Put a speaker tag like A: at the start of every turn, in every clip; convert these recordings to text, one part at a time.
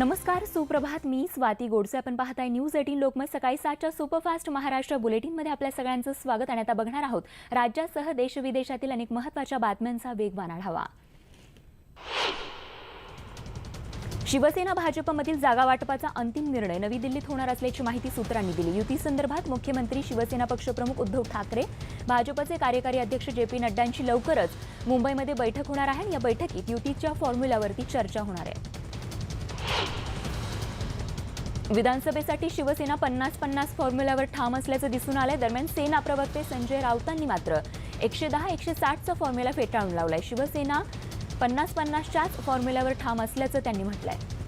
A: नमस्कार सुप्रभात मी स्वाती गोडसे आपण पाहताय न्यूज एटीन लोकमत सकाळी सातच्या सुपरफास्ट महाराष्ट्र बुलेटिनमध्ये आपल्या सगळ्यांचं स्वागत आणि आता बघणार आहोत राज्यासह देशविदेशातील अनेक महत्त्वाच्या बातम्यांचा वेगवान आढावा शिवसेना भाजपमधील जागा वाटपाचा अंतिम निर्णय नवी दिल्लीत होणार असल्याची माहिती सूत्रांनी दिली युतीसंदर्भात मुख्यमंत्री शिवसेना पक्षप्रमुख उद्धव ठाकरे भाजपचे कार्यकारी अध्यक्ष जे पी नड्डांची लवकरच मुंबईमध्ये बैठक होणार आहे या बैठकीत युतीच्या फॉर्म्युल्यावरती चर्चा होणार आहे विधानसभेसाठी शिवसेना पन्नास पन्नास फॉर्म्युल्यावर ठाम असल्याचं दिसून आलंय दरम्यान सेना प्रवक्ते संजय राऊतांनी मात्र एकशे दहा एकशे साठचा फॉर्म्युला फेटाळून लावलाय शिवसेना पन्नास पन्नासच्याच फॉर्म्युल्यावर ठाम असल्याचं त्यांनी म्हटलंय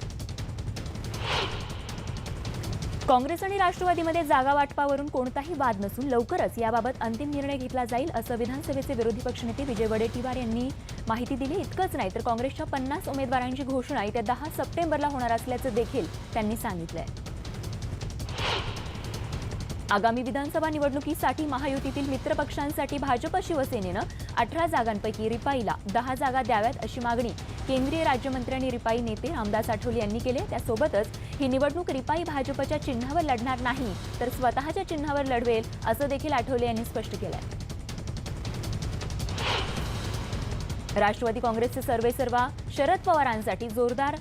A: काँग्रेस आणि राष्ट्रवादीमध्ये जागा वाटपावरून कोणताही वाद नसून लवकरच याबाबत अंतिम निर्णय घेतला जाईल असं विधानसभेचे विरोधी पक्षनेते विजय वडेट्टीवार यांनी माहिती दिली इतकंच नाही तर काँग्रेसच्या पन्नास उमेदवारांची घोषणा येत्या दहा सप्टेंबरला होणार असल्याचं देखील त्यांनी सांगितलंय आगामी विधानसभा निवडणुकीसाठी महायुतीतील मित्रपक्षांसाठी भाजप शिवसेनेनं अठरा जागांपैकी रिपाईला दहा जागा द्याव्यात अशी मागणी केंद्रीय राज्यमंत्री आणि रिपाई नेते रामदास आठवले यांनी केली त्यासोबतच ही निवडणूक रिपाई भाजपच्या चिन्हावर लढणार नाही तर स्वतःच्या चिन्हावर लढवेल असं देखील आठवले यांनी स्पष्ट केलंय राष्ट्रवादी काँग्रेसचे सर्वेसर्वा शरद पवारांसाठी जोरदार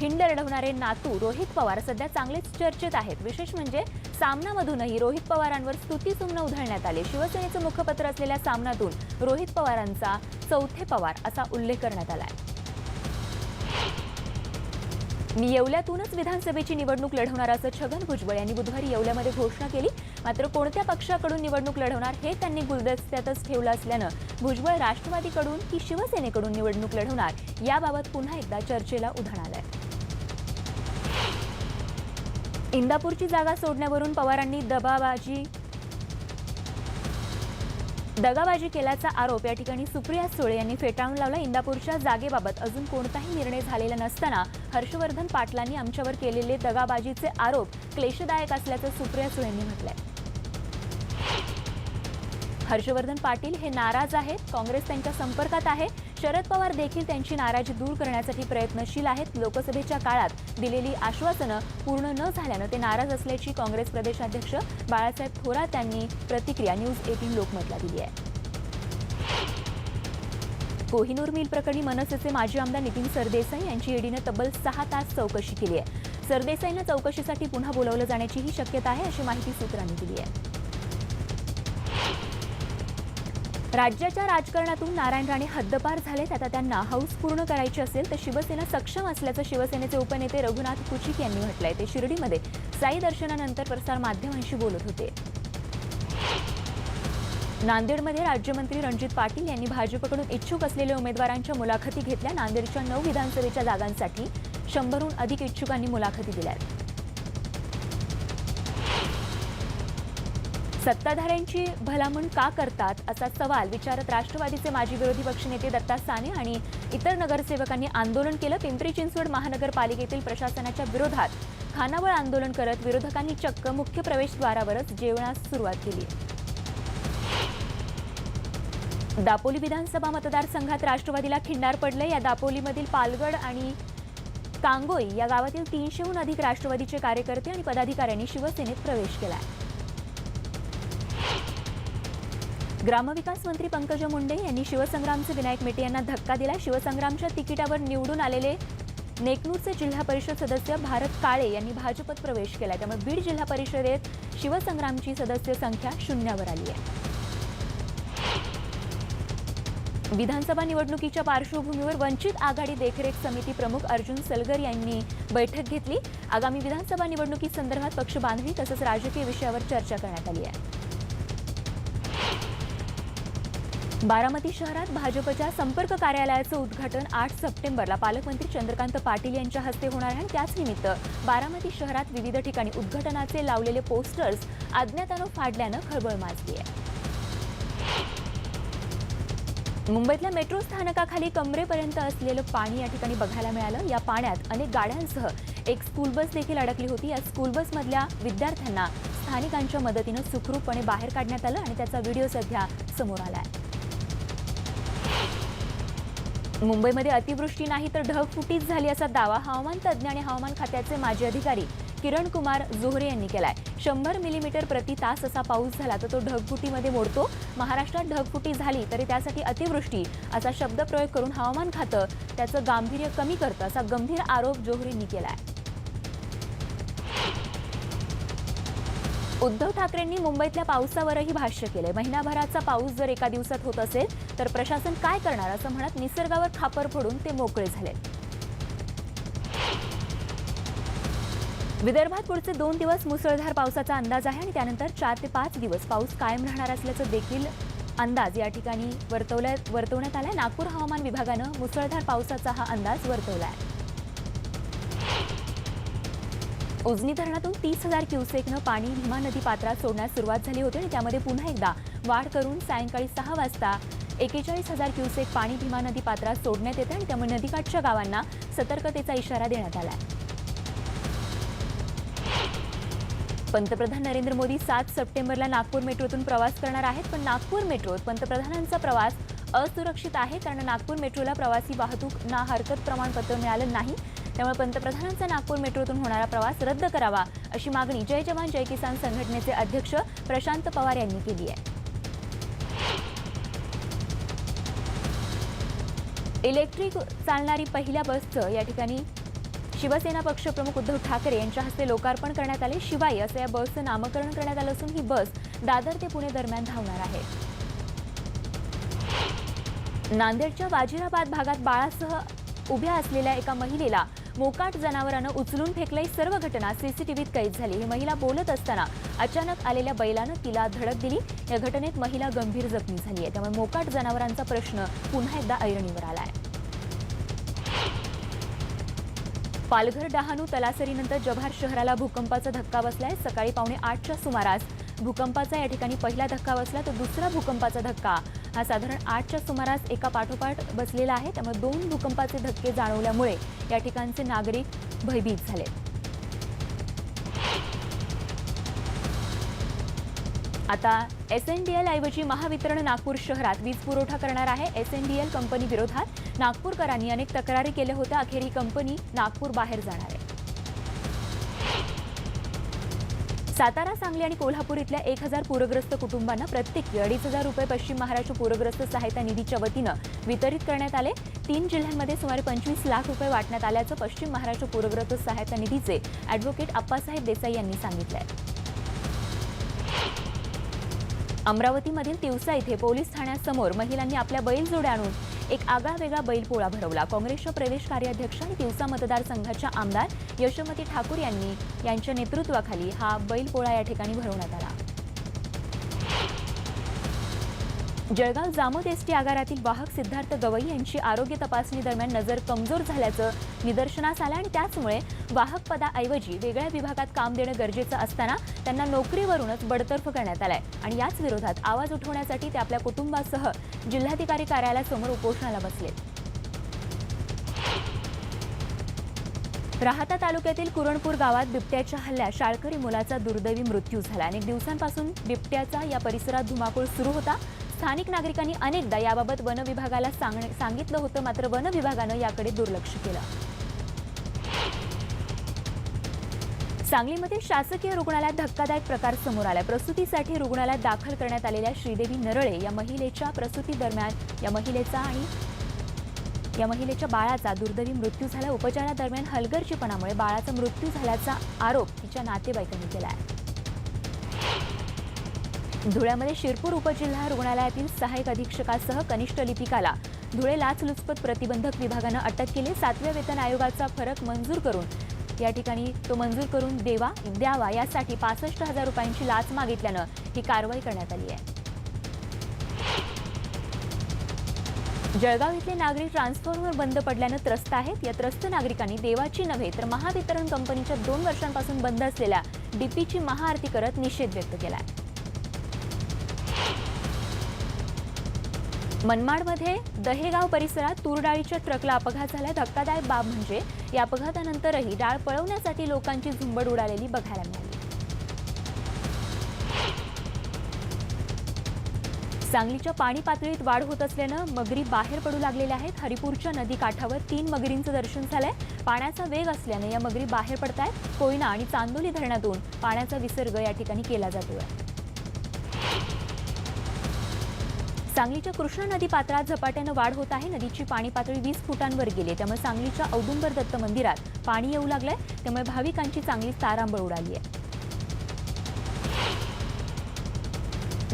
A: खिंड लढवणारे नातू रोहित पवार सध्या चांगलेच चर्चेत आहेत विशेष म्हणजे सामनामधूनही रोहित पवारांवर स्तुती उधळण्यात आले शिवसेनेचं मुखपत्र असलेल्या सामनातून रोहित पवारांचा चौथे पवार असा उल्लेख करण्यात आला मी येवल्यातूनच विधानसभेची निवडणूक लढवणार असं छगन भुजबळ यांनी बुधवारी येवल्यामध्ये घोषणा केली मात्र कोणत्या पक्षाकडून निवडणूक लढवणार हे त्यांनी गुलदस्त्यातच ठेवलं असल्यानं भुजबळ राष्ट्रवादीकडून की शिवसेनेकडून निवडणूक लढवणार याबाबत पुन्हा एकदा चर्चेला उधाण आलंय इंदापूरची जागा सोडण्यावरून पवारांनी दबाबाजी दगाबाजी केल्याचा आरोप या ठिकाणी सुप्रिया सुळे यांनी फेटाळून लावला इंदापूरच्या जागेबाबत अजून कोणताही निर्णय झालेला नसताना हर्षवर्धन पाटलांनी आमच्यावर केलेले दगाबाजीचे आरोप क्लेशदायक असल्याचं सुप्रिया सुळे यांनी म्हटलंय हर्षवर्धन पाटील हे नाराज आहेत काँग्रेस त्यांच्या संपर्कात आहे शरद पवार देखील त्यांची नाराजी दूर करण्यासाठी प्रयत्नशील आहेत लोकसभेच्या काळात दिलेली आश्वासनं पूर्ण न झाल्यानं ते नाराज असल्याची काँग्रेस प्रदेशाध्यक्ष बाळासाहेब थोरात यांनी प्रतिक्रिया न्यूज एटीन लोकमतला दिली आहे कोहिनूर मिल प्रकरणी मनसेचे माजी आमदार नितीन सरदेसाई यांची ईडीनं तब्बल सहा तास चौकशी केली आहे सरदेसाईनं चौकशीसाठी पुन्हा बोलावलं जाण्याचीही शक्यता आहे अशी माहिती सूत्रांनी दिली आहे राज्याच्या राजकारणातून नारायण राणे हद्दपार झालेत आता त्यांना हाऊस पूर्ण करायची असेल तर शिवसेना सक्षम असल्याचं शिवसेनेचे उपनेते रघुनाथ कुचिक यांनी म्हटलंय ते शिर्डीमध्ये साई दर्शनानंतर प्रसार माध्यमांशी बोलत होते नांदेडमध्ये राज्यमंत्री रणजित पाटील यांनी भाजपकडून इच्छुक असलेल्या उमेदवारांच्या मुलाखती घेतल्या नांदेडच्या नऊ विधानसभेच्या जागांसाठी शंभरहून अधिक इच्छुकांनी मुलाखती दिल्या आहेत सत्ताधाऱ्यांची भलामण का करतात असा सवाल विचारत राष्ट्रवादीचे माजी विरोधी पक्षनेते दत्ता साने आणि इतर नगरसेवकांनी आंदोलन केलं पिंपरी चिंचवड महानगरपालिकेतील प्रशासनाच्या विरोधात खानावळ आंदोलन करत विरोधकांनी चक्क मुख्य प्रवेशद्वारावरच जेवणास सुरुवात केली दापोली विधानसभा मतदारसंघात राष्ट्रवादीला खिंडार पडलं या दापोलीमधील पालगड आणि कांगोई या गावातील तीनशेहून अधिक राष्ट्रवादीचे कार्यकर्ते आणि पदाधिकाऱ्यांनी शिवसेनेत प्रवेश केला आहे ग्रामविकास मंत्री पंकज मुंडे यांनी शिवसंग्रामचे विनायक मेटे यांना धक्का दिला शिवसंग्रामच्या तिकिटावर निवडून आलेले नेकनूरचे जिल्हा परिषद सदस्य भारत काळे यांनी भाजपत प्रवेश केला त्यामुळे बीड जिल्हा परिषदेत शिवसंग्रामची सदस्य संख्या शून्यावर आली आहे विधानसभा निवडणुकीच्या पार्श्वभूमीवर वंचित आघाडी देखरेख समिती प्रमुख अर्जुन सलगर यांनी बैठक घेतली आगामी विधानसभा निवडणुकीसंदर्भात पक्ष बांधणी तसंच राजकीय विषयावर चर्चा करण्यात आली आहे बारामती शहरात भाजपच्या संपर्क कार्यालयाचं उद्घाटन आठ सप्टेंबरला पालकमंत्री चंद्रकांत पाटील यांच्या हस्ते होणार आहे त्याच निमित्त बारामती शहरात विविध ठिकाणी उद्घाटनाचे लावलेले पोस्टर्स अज्ञातानं फाडल्यानं खळबळ माजली आहे मुंबईतल्या मेट्रो स्थानकाखाली कमरेपर्यंत असलेलं पाणी या ठिकाणी बघायला मिळालं या पाण्यात अनेक गाड्यांसह एक स्कूल बस देखील अडकली होती या स्कूल बसमधल्या विद्यार्थ्यांना स्थानिकांच्या मदतीनं सुखरूपपणे बाहेर काढण्यात आलं आणि त्याचा व्हिडिओ सध्या समोर आला आहे मुंबईमध्ये अतिवृष्टी नाही तर ढगफुटीच झाली असा दावा हवामान तज्ञ आणि हवामान खात्याचे माजी अधिकारी किरण कुमार जोहरे यांनी केलाय शंभर मिलीमीटर प्रति तास असा पाऊस झाला तर तो ढगफुटीमध्ये मोडतो महाराष्ट्रात ढगफुटी झाली तरी त्यासाठी अतिवृष्टी असा शब्द प्रयोग करून हवामान खातं त्याचं गांभीर्य कमी करतं असा गंभीर आरोप जोहरींनी केला आहे उद्धव ठाकरेंनी मुंबईतल्या पावसावरही भाष्य केलंय महिनाभराचा पाऊस जर एका दिवसात होत असेल तर प्रशासन काय करणार असं म्हणत निसर्गावर खापर फोडून ते मोकळे झाले विदर्भात पुढचे दोन दिवस मुसळधार पावसाचा अंदाज आहे आणि त्यानंतर चार ते पाच दिवस पाऊस कायम राहणार असल्याचं देखील अंदाज या ठिकाणी वर्तवल्या वर्तवण्यात आलाय नागपूर हवामान विभागानं मुसळधार पावसाचा हा अंदाज वर्तवला आहे उजनी धरणातून तीस हजार क्युसेकनं पाणी भीमा नदी पात्रात सोडण्यास सुरुवात झाली होती आणि त्यामध्ये पुन्हा एकदा वाढ करून सायंकाळी सहा वाजता एकेचाळीस हजार क्युसेक पाणी भीमा नदी पात्रात सोडण्यात येते आणि त्यामुळे नदीकाठच्या गावांना सतर्कतेचा इशारा देण्यात आला पंतप्रधान नरेंद्र मोदी सात सप्टेंबरला नागपूर मेट्रोतून प्रवास करणार आहेत पण नागपूर मेट्रोत पंतप्रधानांचा प्रवास असुरक्षित आहे कारण नागपूर मेट्रोला प्रवासी वाहतूक ना हरकत प्रमाणपत्र मिळालं नाही त्यामुळे पंतप्रधानांचा नागपूर मेट्रोतून होणारा प्रवास रद्द करावा अशी मागणी जय जवान जय किसान संघटनेचे अध्यक्ष प्रशांत पवार यांनी केली आहे इलेक्ट्रिक चालणारी पहिल्या बसचं या ठिकाणी शिवसेना पक्षप्रमुख उद्धव ठाकरे यांच्या हस्ते लोकार्पण करण्यात आले शिवाय असं या बसचं नामकरण करण्यात आलं असून ही बस दादर ते पुणे दरम्यान धावणार आहे नांदेडच्या वाजिराबाद भागात बाळासह उभ्या असलेल्या एका महिलेला मोकाट जनावरानं उचलून फेकलं ही सर्व घटना सीसीटीव्हीत कैद झाली ही महिला बोलत असताना अचानक आलेल्या बैलानं तिला धडक दिली या घटनेत महिला गंभीर जखमी झाली आहे त्यामुळे मोकाट जनावरांचा प्रश्न पुन्हा एकदा ऐरणीवर आला पालघर डहाणू तलासरीनंतर जव्हार शहराला भूकंपाचा धक्का बसलाय सकाळी पावणे आठच्या सुमारास भूकंपाचा या ठिकाणी पहिला धक्का बसला तर दुसरा भूकंपाचा धक्का हा साधारण आठच्या सुमारास एका पाठोपाठ बसलेला आहे त्यामुळे दोन भूकंपाचे धक्के जाणवल्यामुळे या ठिकाणचे नागरिक भयभीत झाले आता एस एन डी एल ऐवजी महावितरण नागपूर शहरात वीज पुरवठा करणार आहे S N D L company विरोधात नागपूरकरांनी अनेक तक्रारी केल्या होत्या अखेर ही कंपनी नागपूर बाहेर जाणार आहे सातारा सांगली आणि कोल्हापूर इथल्या एक हजार पूरग्रस्त कुटुंबांना प्रत्येकी अडीच हजार रुपये पश्चिम महाराष्ट्र पूरग्रस्त सहायता निधीच्या वतीनं वितरित करण्यात आले तीन जिल्ह्यांमध्ये सुमारे पंचवीस लाख रुपये वाटण्यात आल्याचं पश्चिम महाराष्ट्र पूरग्रस्त सहायता निधीचे अॅडव्होकेट अप्पासाहेब देसाई यांनी सांगितलं अमरावतीमधील तिवसा इथे पोलीस ठाण्यासमोर महिलांनी आपल्या बैलजोड्या आणून एक आगळा वेगळा बैलपोळा भरवला काँग्रेसच्या प्रदेश कार्याध्यक्ष आणि तिवसा मतदारसंघाच्या आमदार यशोमती ठाकूर यांनी यांच्या नेतृत्वाखाली हा बैलपोळा या ठिकाणी भरवण्यात आला जळगाव जामोद एस टी आगारातील वाहक सिद्धार्थ गवई यांची आरोग्य तपासणी दरम्यान नजर कमजोर झाल्याचं निदर्शनास आलं आणि त्याचमुळे वाहक पदाऐवजी वेगळ्या विभागात काम देणं गरजेचं असताना त्यांना नोकरीवरूनच बडतर्फ करण्यात आलाय आणि याच विरोधात आवाज उठवण्यासाठी ते आपल्या कुटुंबासह जिल्हाधिकारी कार्यालयासमोर उपोषणाला बसले राहता तालुक्यातील कुरणपूर गावात बिबट्याच्या हल्ल्यात शाळकरी मुलाचा दुर्दैवी मृत्यू झाला अनेक दिवसांपासून बिबट्याचा या परिसरात धुमाकूळ सुरू होता स्थानिक नागरिकांनी अनेकदा याबाबत वन विभागाला सांगितलं होतं मात्र वन विभागानं याकडे दुर्लक्ष केलं सांगलीमध्ये शासकीय रुग्णालयात धक्कादायक प्रकार समोर आला प्रसूतीसाठी रुग्णालयात दाखल करण्यात आलेल्या श्रीदेवी नरळे या महिलेच्या प्रसूती दरम्यान या महिलेचा आणि या महिलेच्या बाळाचा दुर्दैवी मृत्यू झाला उपचारादरम्यान हलगर्जीपणामुळे बाळाचा मृत्यू झाल्याचा आरोप तिच्या नातेवाईकांनी केला आहे धुळ्यामध्ये शिरपूर उपजिल्हा रुग्णालयातील सहाय्यक अधीक्षकासह कनिष्ठ लिपिकाला धुळे लाचलुचपत प्रतिबंधक विभागानं अटक केली सातव्या वेतन आयोगाचा फरक मंजूर करून या ठिकाणी तो मंजूर करून देवा द्यावा यासाठी पासष्ट हजार रुपयांची लाच मागितल्यानं ही कारवाई करण्यात आली आहे जळगाव इथले नागरिक ट्रान्सफॉर्मर बंद पडल्यानं त्रस्त आहेत या त्रस्त नागरिकांनी देवाची नव्हे तर महावितरण कंपनीच्या दोन वर्षांपासून बंद असलेल्या डीपीची महाआरती करत निषेध व्यक्त केला मनमाडमध्ये दहेगाव परिसरात तूरडाळीच्या ट्रकला अपघात झाला धक्कादायक बाब म्हणजे या अपघातानंतरही डाळ पळवण्यासाठी लोकांची झुंबड उडालेली बघायला मिळाली सांगलीच्या पाणी पातळीत वाढ होत असल्यानं मगरी बाहेर पडू लागलेल्या आहेत हरिपूरच्या नदी काठावर तीन मगरींचं दर्शन झालंय पाण्याचा वेग असल्याने या मगरी बाहेर पडतायत कोयना आणि चांदोली धरणातून पाण्याचा विसर्ग या ठिकाणी केला जातोय सांगलीच्या कृष्णा नदी पात्रात झपाट्यानं वाढ होत आहे नदीची पाणी पातळी वीस फुटांवर गेली त्यामुळे सांगलीच्या औदुंबर दत्त मंदिरात पाणी येऊ लागलंय त्यामुळे भाविकांची चांगली तारांबळ उडाली आहे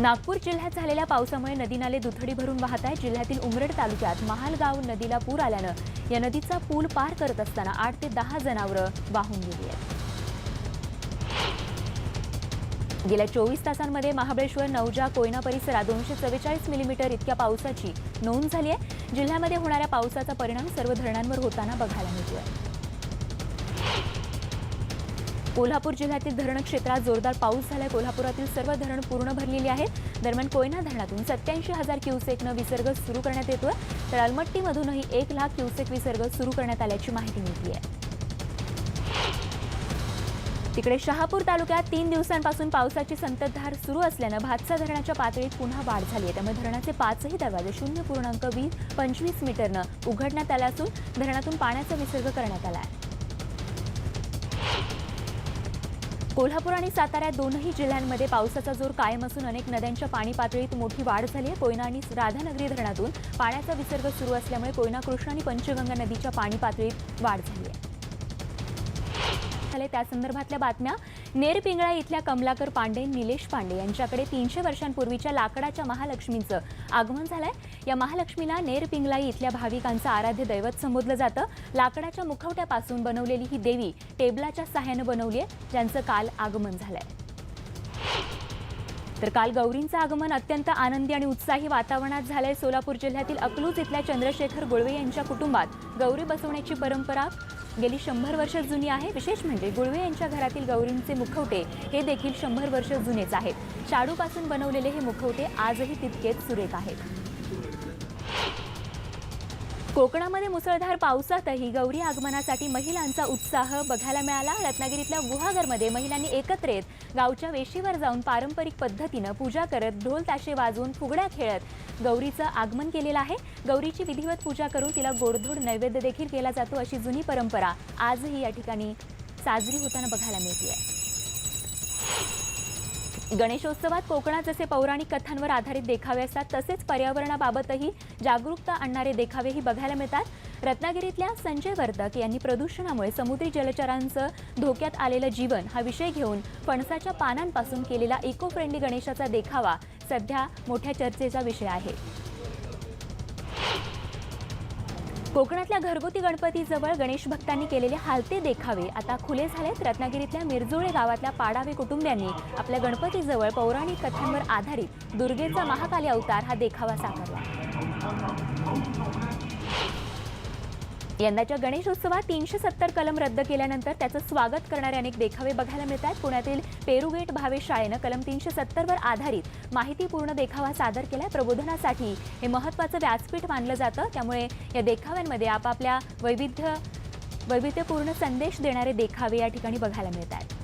A: नागपूर जिल्ह्यात झालेल्या पावसामुळे नदी नाले दुथडी भरून वाहत आहेत जिल्ह्यातील उमरेड तालुक्यात महालगाव नदीला पूर आल्यानं या नदीचा पूल पार करत असताना आठ ते दहा जनावरं वाहून गेली आहेत गेल्या चोवीस तासांमध्ये महाबळेश्वर नवजा कोयना परिसरात दोनशे चव्वेचाळीस मिलीमीटर इतक्या पावसाची नोंद झाली आहे जिल्ह्यामध्ये होणाऱ्या पावसाचा परिणाम सर्व धरणांवर होताना बघायला आहे कोल्हापूर जिल्ह्यातील धरण क्षेत्रात जोरदार पाऊस झालाय कोल्हापुरातील सर्व धरण पूर्ण भरलेली आहेत दरम्यान कोयना धरणातून सत्याऐंशी हजार क्युसेकनं विसर्ग सुरू करण्यात येतोय तर अलमट्टीमधूनही एक लाख क्युसेक विसर्ग सुरू करण्यात आल्याची माहिती मिळाली आहे तिकडे शहापूर तालुक्यात तीन दिवसांपासून पावसाची संततधार सुरू असल्यानं भातसा धरणाच्या पातळीत पुन्हा वाढ झाली आहे त्यामुळे धरणाचे पाचही दरवाजे शून्य पूर्णांक वीस पंचवीस मीटरनं उघडण्यात आले असून धरणातून पाण्याचा विसर्ग करण्यात आला आहे कोल्हापूर आणि सातारा दोनही जिल्ह्यांमध्ये पावसाचा जोर कायम असून अनेक नद्यांच्या पाणी पातळीत मोठी वाढ झाली आहे कोयना आणि राधानगरी धरणातून पाण्याचा विसर्ग सुरू असल्यामुळे कोयना कृष्णा आणि पंचगंगा नदीच्या पाणी पातळीत वाढ झाली आहे त्यासंदर्भातल्या बातम्या नेरपिंगळा इथल्या कमलाकर पांडे निलेश पांडे यांच्याकडे तीनशे वर्षांपूर्वीच्या लाकडाच्या महालक्ष्मीचं आगमन झालंय या महालक्ष्मीला नेरपिंगलाई इथल्या भाविकांचं आराध्य दैवत संबोधलं जातं लाकडाच्या मुखवट्यापासून बनवलेली ही देवी टेबलाच्या सहाय्यानं बनवली आहे ज्यांचं काल आगमन झालंय तर काल गौरींचं आगमन अत्यंत आनंदी आणि उत्साही वातावरणात झालंय सोलापूर जिल्ह्यातील अकलूज इथल्या चंद्रशेखर गोळवे यांच्या कुटुंबात गौरी बसवण्याची परंपरा गेली शंभर वर्ष जुनी आहे विशेष म्हणजे गुळवे यांच्या घरातील गौरींचे मुखवटे हे देखील शंभर वर्ष जुनेच आहेत शाडूपासून बनवलेले हे मुखवटे आजही तितकेच सुरेख आहेत कोकणामध्ये मुसळधार पावसातही गौरी आगमनासाठी महिलांचा उत्साह बघायला मिळाला रत्नागिरीतल्या गुहागरमध्ये महिलांनी एकत्र येत गावच्या वेशीवर जाऊन पारंपरिक पद्धतीनं पूजा करत ढोल ताशे वाजवून फुगड्या खेळत गौरीचं आगमन केलेलं आहे गौरीची विधिवत पूजा करून तिला गोडधोड नैवेद्य देखील केला जातो अशी जुनी परंपरा आजही या ठिकाणी साजरी होताना बघायला मिळते आहे गणेशोत्सवात कोकणात जसे पौराणिक कथांवर आधारित देखावे असतात तसेच पर्यावरणाबाबतही जागरूकता आणणारे देखावेही बघायला मिळतात रत्नागिरीतल्या संजय वर्तक यांनी प्रदूषणामुळे समुद्री जलचरांचं धोक्यात आलेलं जीवन हा विषय घेऊन फणसाच्या पानांपासून केलेला इको फ्रेंडली गणेशाचा देखावा सध्या मोठ्या चर्चेचा विषय आहे कोकणातल्या घरगुती गणपतीजवळ गणेश भक्तांनी केलेले हालते देखावे आता खुले झालेत रत्नागिरीतल्या मिरजुळे गावातल्या पाडावे कुटुंबियांनी आपल्या गणपतीजवळ पौराणिक कथांवर आधारित दुर्गेचा महाकाली अवतार हा देखावा साकारला यंदाच्या गणेशोत्सवात तीनशे सत्तर कलम रद्द केल्यानंतर त्याचं स्वागत करणारे अनेक देखावे बघायला मिळतात पुण्यातील पेरुगेट भावे शाळेनं कलम तीनशे सत्तरवर आधारित माहितीपूर्ण देखावा सादर केला प्रबोधनासाठी हे महत्त्वाचं व्यासपीठ मानलं जातं त्यामुळे या देखाव्यांमध्ये आपापल्या वैविध्य वैविध्यपूर्ण संदेश देणारे देखावे या ठिकाणी बघायला मिळतात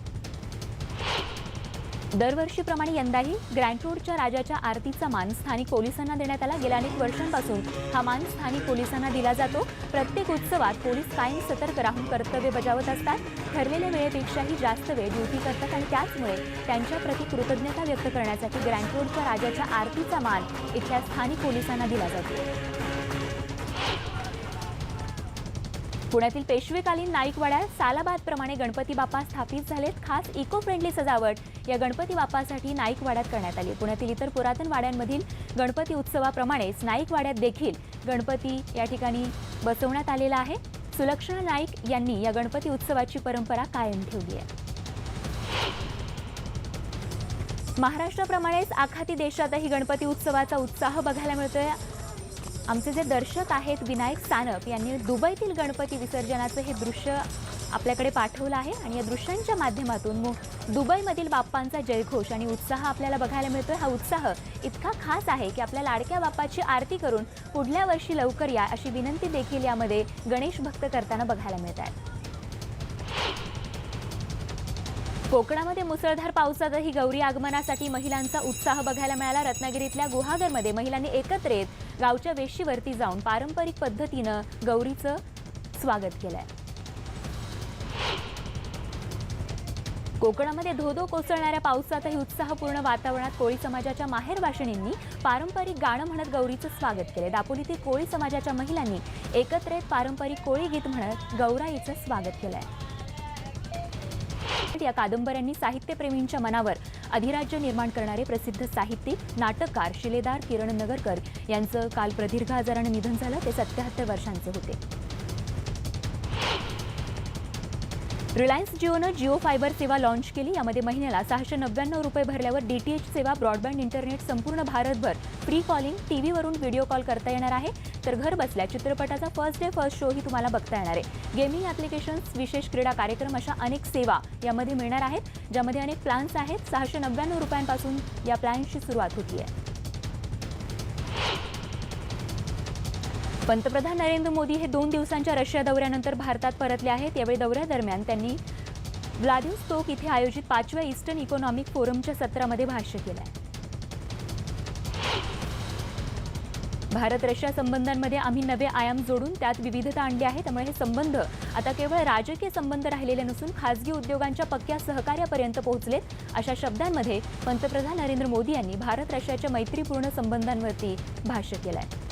A: दरवर्षीप्रमाणे यंदाही ग्रँड रोडच्या राजाच्या आरतीचा मान स्थानिक पोलिसांना देण्यात आला गेल्या अनेक वर्षांपासून हा मान स्थानिक पोलिसांना दिला जातो प्रत्येक उत्सवात पोलीस कायम सतर्क राहून कर्तव्य बजावत असतात ठरलेल्या वेळेपेक्षाही जास्त वेळ ड्युटी करतात आणि त्याचमुळे त्यांच्याप्रती कृतज्ञता व्यक्त करण्यासाठी ग्रँड रोडच्या राजाच्या आरतीचा मान इथल्या स्थानिक पोलिसांना दिला जातो पुण्यातील पेशवेकालीन नाईकवाड्यात सालाबादप्रमाणे गणपती बाप्पा स्थापित झालेत खास इको फ्रेंडली सजावट या गणपती बाप्पासाठी नाईकवाड्यात करण्यात आली पुण्यातील इतर पुरातन वाड्यांमधील गणपती उत्सवाप्रमाणेच नाईकवाड्यात देखील गणपती या ठिकाणी बसवण्यात आलेला आहे सुलक्षणा नाईक यांनी या गणपती उत्सवाची परंपरा कायम ठेवली आहे महाराष्ट्राप्रमाणेच आखाती देशातही गणपती उत्सवाचा उत्साह बघायला मिळतोय आमचे जे दर्शक आहेत विनायक सानप यांनी दुबईतील गणपती विसर्जनाचं हे दृश्य आपल्याकडे पाठवलं आहे आणि या दृश्यांच्या माध्यमातून दुबईमधील बाप्पांचा जयघोष आणि उत्साह आपल्याला बघायला मिळतोय हा उत्साह इतका खास आहे की आपल्या लाडक्या बाप्पाची आरती करून पुढल्या वर्षी लवकर या अशी विनंती देखील यामध्ये गणेश भक्त करताना बघायला मिळत आहेत कोकणामध्ये मुसळधार पावसातही गौरी आगमनासाठी महिलांचा उत्साह बघायला मिळाला रत्नागिरीतल्या गुहागरमध्ये महिलांनी एकत्र येत गावच्या वेशीवरती जाऊन पारंपरिक पद्धतीनं गौरीचं स्वागत केलंय आहे कोकणामध्ये धोधो कोसळणाऱ्या पावसातही उत्साहपूर्ण वातावरणात कोळी समाजाच्या माहेर वाशिणींनी पारंपरिक गाणं म्हणत गौरीचं स्वागत केले दापोलीतील कोळी समाजाच्या महिलांनी एकत्र पारंपरिक कोळी गीत म्हणत गौराईचं स्वागत केलं या कादंबऱ्यांनी साहित्यप्रेमींच्या मनावर अधिराज्य निर्माण करणारे प्रसिद्ध साहित्यिक नाटककार शिलेदार किरण नगरकर यांचं काल प्रदीर्घ आजारानं निधन झालं ते सत्याहत्तर वर्षांचे होते रिलायन्स जिओनं जिओ फायबर सेवा लाँच केली यामध्ये महिन्याला सहाशे नव्याण्णव रुपये भरल्यावर डीटीएच सेवा ब्रॉडबँड इंटरनेट संपूर्ण भारतभर फ्री कॉलिंग टीव्हीवरून व्हिडिओ कॉल करता येणार आहे तर घर बसल्या चित्रपटाचा फर्स्ट डे फर्स्ट ही तुम्हाला बघता येणार आहे गेमिंग ॲप्लिकेशन्स विशेष क्रीडा कार्यक्रम अशा अनेक सेवा यामध्ये मिळणार आहेत ज्यामध्ये अनेक प्लॅन्स आहेत सहाशे नव्याण्णव रुपयांपासून या प्लॅन्सची सुरुवात होती आहे पंतप्रधान नरेंद्र मोदी हे दोन दिवसांच्या रशिया दौऱ्यानंतर भारतात परतले आहेत यावेळी दौऱ्यादरम्यान त्यांनी व्लादिवस्तोक इथे आयोजित पाचव्या ईस्टर्न इकॉनॉमिक फोरमच्या सत्रामध्ये भाष्य केलं आहे भारत रशिया संबंधांमध्ये आम्ही नवे आयाम जोडून त्यात विविधता आणली आहे त्यामुळे हे संबंध आता केवळ राजकीय संबंध राहिलेले नसून खासगी उद्योगांच्या पक्क्या सहकार्यापर्यंत पोहोचलेत अशा शब्दांमध्ये पंतप्रधान नरेंद्र मोदी यांनी भारत रशियाच्या मैत्रीपूर्ण संबंधांवरती भाष्य केलं आहे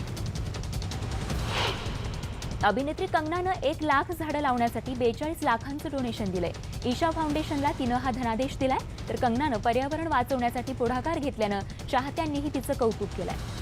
A: अभिनेत्री कंगनानं एक लाख झाडं लावण्यासाठी बेचाळीस लाखांचं डोनेशन दिलंय ईशा फाउंडेशनला तिनं हा धनादेश दिलाय तर कंगनानं पर्यावरण वाचवण्यासाठी पुढाकार घेतल्यानं चाहत्यांनीही तिचं कौतुक केलंय